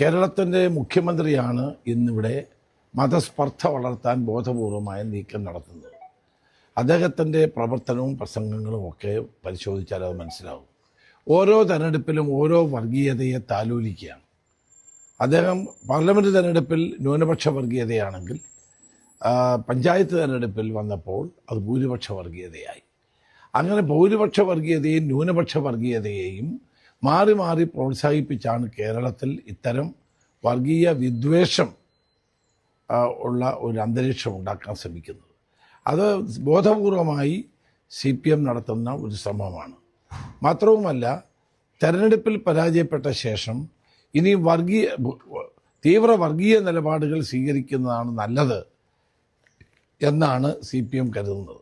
കേരളത്തിന്റെ മുഖ്യമന്ത്രിയാണ് ഇന്നിവിടെ മതസ്പർദ്ധ വളർത്താൻ ബോധപൂർവമായ നീക്കം നടത്തുന്നത്. അദ്ദേഹത്തിന്റെ പ്രവർത്തനവും പ്രസംഗങ്ങളും ഒക്കെ പരിശോധിച്ചാൽ അത് മനസ്സിലാവും. ഓരോ തെരഞ്ഞെടുപ്പിലും ഓരോ വർഗീയതയെ താലോലിക്കുകയാണ്. അദ്ദേഹം പാർലമെന്റ് തെരഞ്ഞെടുപ്പിൽ ന്യൂനപക്ഷ വർഗീയതയാണെങ്കിൽ പഞ്ചായത്ത് തെരഞ്ഞെടുപ്പിൽ വന്നപ്പോൾ അത് ഭൂരിപക്ഷ വർഗീയതയായി. അങ്ങനെ ഭൂരിപക്ഷ വർഗീയതയും ന്യൂനപക്ഷ വർഗീയതയെയും മാറി മാറി പ്രോത്സാഹിപ്പിച്ചാണ് കേരളത്തിൽ ഇത്തരം വർഗീയ വിദ്വേഷം ഉള്ള ഒരു അന്തരീക്ഷം ഉണ്ടാക്കാൻ ശ്രമിക്കുന്നത്. അത് ബോധപൂർവമായി സി പി എം നടത്തുന്ന ഒരു ശ്രമമാണ്. മാത്രവുമല്ല തെരഞ്ഞെടുപ്പിൽ പരാജയപ്പെട്ട ശേഷം ഇനി വർഗീയ തീവ്ര വർഗീയ നിലപാടുകൾ സ്വീകരിക്കുന്നതാണ് നല്ലത് എന്നാണ് സി പി എം കരുതുന്നത്.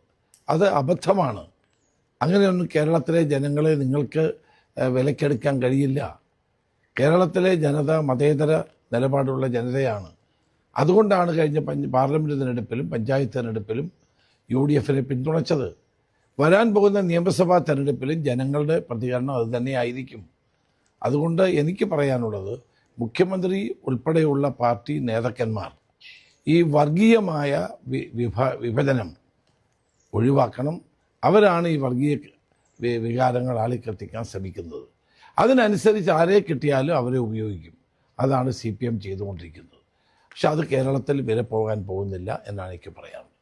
അത് അബദ്ധമാണ്. അങ്ങനെയൊന്നും കേരളത്തിലെ ജനങ്ങളെ നിങ്ങൾക്ക് വിലക്കെടുക്കാൻ കഴിയില്ല. കേരളത്തിലെ ജനത മതേതര നിലപാടുള്ള ജനതയാണ്. അതുകൊണ്ടാണ് കഴിഞ്ഞ പാർലമെന്റ് തിരഞ്ഞെടുപ്പിലും പഞ്ചായത്ത് തിരഞ്ഞെടുപ്പിലും യു ഡി എഫിനെ പിന്തുണച്ചത്. വരാൻ പോകുന്ന നിയമസഭാ തെരഞ്ഞെടുപ്പിലും ജനങ്ങളുടെ പ്രതികരണം അത് തന്നെയായിരിക്കും. അതുകൊണ്ട് എനിക്ക് പറയാനുള്ളത് മുഖ്യമന്ത്രി ഉൾപ്പെടെയുള്ള പാർട്ടി നേതാക്കന്മാർ ഈ വർഗീയമായ വിഭ വിഭജനം ഒഴിവാക്കണം. അവരാണ് ഈ വർഗീയ വികാരങ്ങൾ ആളിക്കത്തിക്കാൻ ശ്രമിക്കുന്നത്. അതിനനുസരിച്ച് ആരെ കിട്ടിയാലും അവരെ ഉപയോഗിക്കും. അതാണ് സി പി എം ചെയ്തുകൊണ്ടിരിക്കുന്നത്. പക്ഷെ അത് കേരളത്തിൽ വില പോകാൻ പോകുന്നില്ല എന്നാണ് എനിക്ക് പറയാനുള്ളത്.